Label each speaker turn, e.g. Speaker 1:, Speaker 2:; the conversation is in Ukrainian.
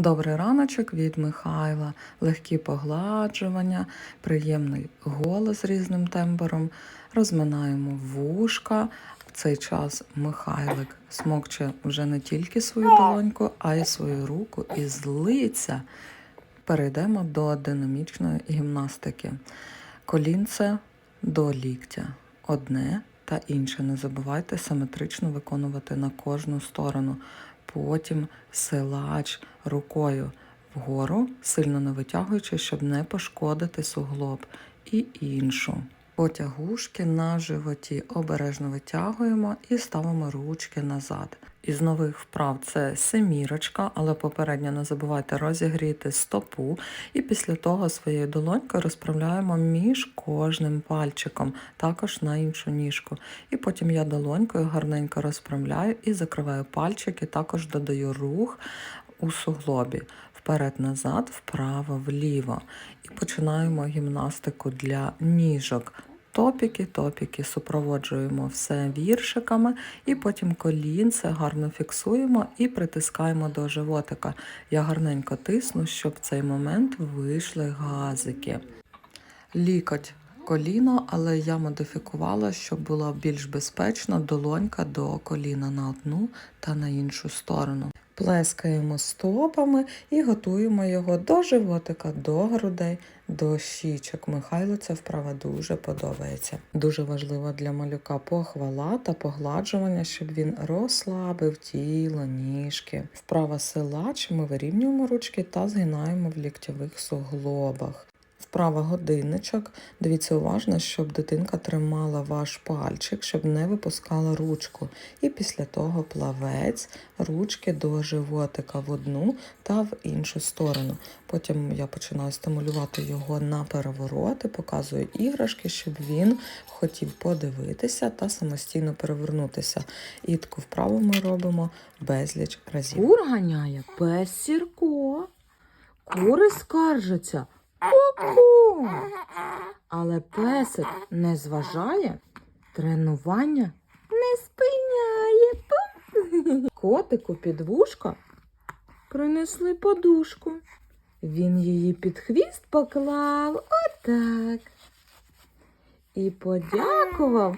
Speaker 1: Добрий раночок від Михайла, легкі погладжування, приємний голос різним тембром. Розминаємо вушка. В цей час Михайлик смокче вже не тільки свою долоньку, а й свою руку і злиться. Перейдемо до динамічної гімнастики. Колінце до ліктя. Одне та інше. Не забувайте симетрично виконувати на кожну сторону. Потім силач рукою вгору, сильно не витягуючи, щоб не пошкодити суглоб. І іншу. Потягушки на животі обережно витягуємо і ставимо ручки назад. Із нових вправ це семірочка, але попередньо не забувайте розігріти стопу. І після того своєю долонькою розправляємо між кожним пальчиком, також на іншу ніжку. І потім я долонькою гарненько розправляю і закриваю пальчики, також додаю рух у суглобі. Вперед-назад, вправо-вліво. І починаємо гімнастику для ніжок. Топіки, топіки, супроводжуємо все віршиками, і потім колінце гарно фіксуємо і притискаємо до животика. Я гарненько тисну, щоб в цей момент вийшли газики. Лікоть коліно, але я модифікувала, щоб було більш безпечно долонька до коліна на одну та на іншу сторону. Плескаємо стопами і готуємо його до животика, до грудей, до щічок. Михайлу ця вправа дуже подобається. Дуже важливо для малюка похвала та погладжування, щоб він розслабив тіло, ніжки. Вправа силач ми вирівнюємо ручки та згинаємо в ліктьових суглобах. Вправа годинничок. Дивіться уважно, щоб дитинка тримала ваш пальчик, щоб не випускала ручку. І після того плавець, ручки до животика в одну та в іншу сторону. Потім я починаю стимулювати його на перевороти, показую іграшки, щоб він хотів подивитися та самостійно перевернутися. І таку вправу ми робимо безліч разів.
Speaker 2: Кур ганяє пес Сірко. Кури скаржаться. Ку-ку. Але песик не зважає, тренування не спиняє. Котику під вушко принесли подушку. Він її під хвіст поклав отак. І подякував